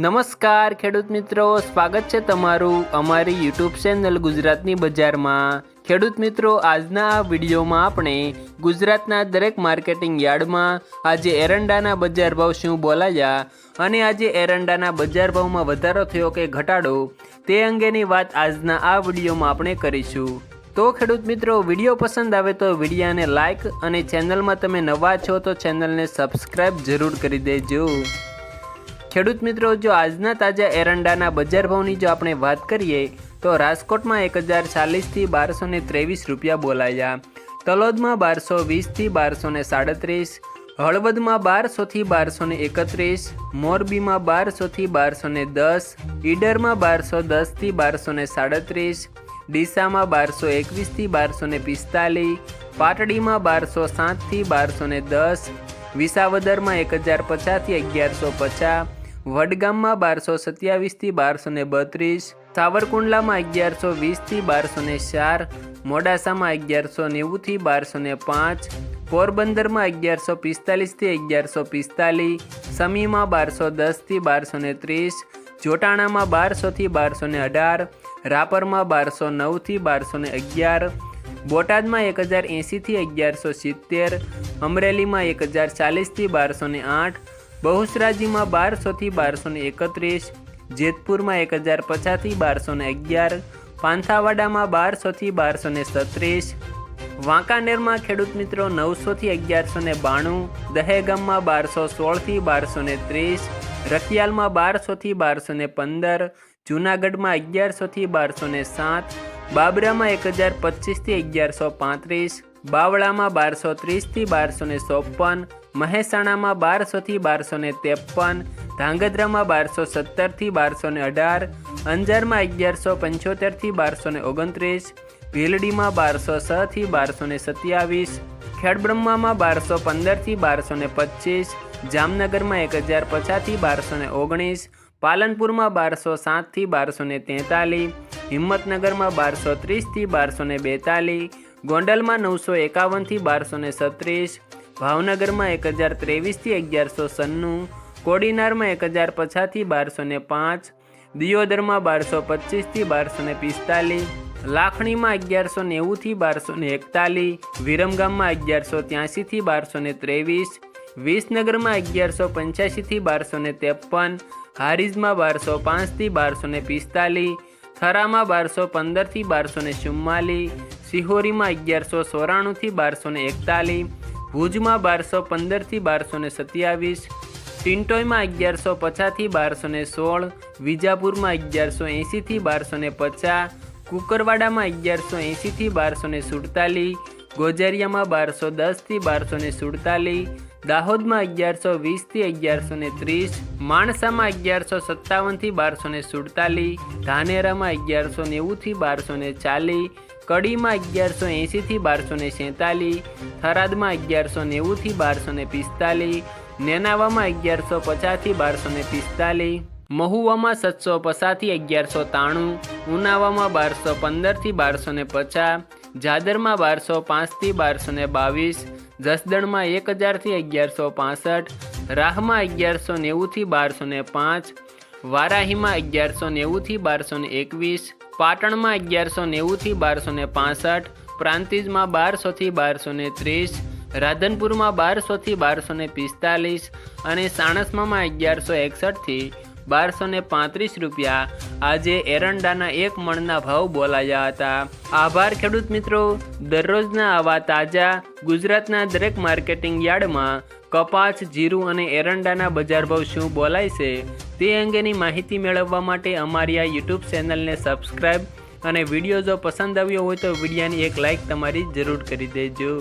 નમસ્કાર, ખેડૂત મિત્રો. સ્વાગત છે તમારું અમારી યુટ્યુબ ચેનલ ગુજરાતની બજારમાં. ખેડૂત મિત્રો, આજના આ વિડીયોમાં આપણે ગુજરાતના દરેક માર્કેટિંગ યાર્ડમાં આજે એરંડાના બજાર ભાવ શું બોલાયા અને આજે એરંડાના બજાર ભાવમાં વધારો થયો કે ઘટાડો તે અંગેની વાત આજના આ વિડીયોમાં આપણે કરીશું. તો ખેડૂત મિત્રો, વીડિયો પસંદ આવે તો વિડીયાને લાઇક અને ચેનલમાં તમે નવા છો તો ચેનલને સબસ્ક્રાઈબ જરૂર કરી દેજો. ખેડૂત મિત્રો, જો આજના તાજા એરંડાના બજાર ભાવની જો આપણે વાત કરીએ, તો રાજકોટમાં એક હજાર ચાલીસથી બારસો ને ત્રેવીસ રૂપિયા બોલાયા. તલોદમાં બારસો વીસથી બારસો ને સાડત્રીસ, હળવદમાં બારસોથી બારસો ને એકત્રીસ, મોરબીમાં બારસોથી બારસો ને દસ, ઈડરમાં બારસો દસથી બારસો ને સાડત્રીસ, ડીસામાં બારસો એકવીસથી બારસો ને પિસ્તાલીસ, પાટડીમાં બારસો સાતથી બારસો ને દસ, વિસાવદરમાં એક હજાર પચાસથી અગિયારસો પચાસ વડગામમાં બારસો સત્યાવીસથી બારસો ને બત્રીસ, સાવરકુંડલામાં અગિયારસો વીસથી બારસો ને ચાર, મોડાસામાં અગિયારસો નેવુંથી બારસો ને પાંચ, પોરબંદરમાં અગિયારસો પિસ્તાલીસથી અગિયારસો પિસ્તાલીસ સમીમાં બારસો દસથી બારસો ને ત્રીસ, જોટાણામાં બારસોથી બારસો ને અઢાર, રાપરમાં બારસો નવથી બારસો ને અગિયાર, બોટાદમાં એક હજાર એંશીથી અગિયારસો સિત્તેર, અમરેલીમાં એક હજાર ચાલીસથી બારસો ને આઠ બહુસરાજીમાં બારસોથી બારસો ને એકત્રીસ, જેતપુરમાં એક હજાર પચાસથી બારસો ને અગિયાર, પાંથાવાડામાં બારસોથી બારસો ને સત્રીસ, વાંકાનેરમાં ખેડૂત મિત્રો નવસોથી અગિયારસો ને બાણું, દહેગામમાં બારસો સોળથી બારસો ને ત્રીસ, રખિયાલમાં બારસોથી બારસો ને પંદર, જૂનાગઢમાં અગિયારસોથી બારસો ને સાત, બાબરામાં એક હજાર પચીસથી અગિયારસો પાંત્રીસ બાવળામાં બારસો ત્રીસથી બારસો ને ચોપન, મહેસાણામાં બારસોથી બારસો ને ત્રેપન, ધાંગધ્રામાં બારસો સત્તરથી બારસો ને અઢાર, અંજારમાં અગિયારસો પંચોતેરથી બારસો ને ઓગણત્રીસ, ભીલડીમાં બારસો છથી બારસો ને સત્યાવીસ, ખેડબ્રહ્મામાં બારસો પંદરથી બારસો ને પચીસ, જામનગરમાં એક હજાર પચાસથી બારસો ને ઓગણીસ, પાલનપુરમાં બારસો સાતથી બારસો ને તેતાલીસ હિંમતનગરમાં બારસો ત્રીસથી બારસો ને બેતાલીસ ગોંડલમાં નવસો એકાવનથી બારસો ને સત્રીસ, ભાવનગરમાં એક હજાર ત્રેવીસથી અગિયારસો સન્નું, કોડીનારમાં એક હજાર પચાસથી બારસો ને પાંચ, દિયોદરમાં બારસો પચીસથી બારસો ને પિસ્તાલીસ, લાખણીમાં અગિયારસો નેવુંથી બારસો ને એકતાલીસ, વિરમગામમાં અગિયારસો ત્યાંસીથી બારસો ને ત્રેવીસ, વિસનગરમાં અગિયારસો પંચ્યાસીથી બારસો ને ત્રેપન, હારીજમાં બારસો પાંચથી બારસો ને પિસ્તાલીસ, થરામાં બારસો પંદરથી બારસો ને ચુમ્માલીસ સિહોરીમાં અગિયારસો ચોરાણુંથી બારસો ને એકતાલીસ, ભુજમાં બારસો પંદરથી બારસો ને સત્યાવીસ ટિન્ટોયમાં અગિયારસો પચાસથી બારસો ને સોળ, વિજાપુરમાં અગિયારસો એંશીથી બારસો ને પચાસ, કુકરવાડામાં અગિયારસો એંશીથી બારસો ને સુડતાલીસ, ગોજારિયામાં બારસો દસથી બારસો ને સુડતાલીસ, દાહોદમાં અગિયારસો વીસથી અગિયારસો ને ત્રીસ, માણસામાં અગિયારસો સત્તાવનથી બારસો ને સુડતાલીસ, ધાનેરામાં અગિયારસો નેવુંથી બારસો ને ચાલીસ કડીમાં અગિયારસો એંશીથી બારસો ને સેતાલીસ થરાદમાં અગિયારસો નેવુંથી બારસો ને પિસ્તાલીસ નેનાવામાં અગિયારસો પચાસથી બારસો ને પિસ્તાલીસ મહુવામાં સાતસો પચાસથી અગિયારસો ત્રાણું, ઉનાવામાં બારસો પંદરથી બારસો ને પચાસ, જાદરમાં બારસો પાંચથી બારસો ને બાવીસ, જસદણમાં એક હજારથી અગિયારસો પાસઠ, રાહમાં અગિયારસો નેવુંથી બારસો ને પાંચ, વારાહીમાં અગિયારસો નેવુંથી બારસો ને એકવીસ પાટણમાં અગિયારસો નેવુંથી બારસો ને પાસઠ, પ્રાંતિજમાં બારસોથી બારસો ને ત્રીસ, રાધનપુરમાં બારસોથી બારસો ને પિસ્તાલીસ અને સાણસમામાં અગિયારસો એકસઠથી બારસો ને પાંત્રીસ રૂપિયા. આજે એરંડાના એક મણના ભાવ બોલાયા હતા. આભાર ખેડૂત મિત્રો. દરરોજના આવા તાજા ગુજરાતના દરેક માર્કેટિંગ યાર્ડમાં કપાસ, જીરું અને એરંડાના બજાર ભાવ શું બોલાય છે તે અંગેની માહિતી મેળવવા માટે અમારી આ યુટ્યુબ ચેનલને સબસ્ક્રાઈબ અને વીડિયો જો પસંદ આવ્યો હોય તો વિડીયાની એક લાઇક તમારી જરૂર કરી દેજો.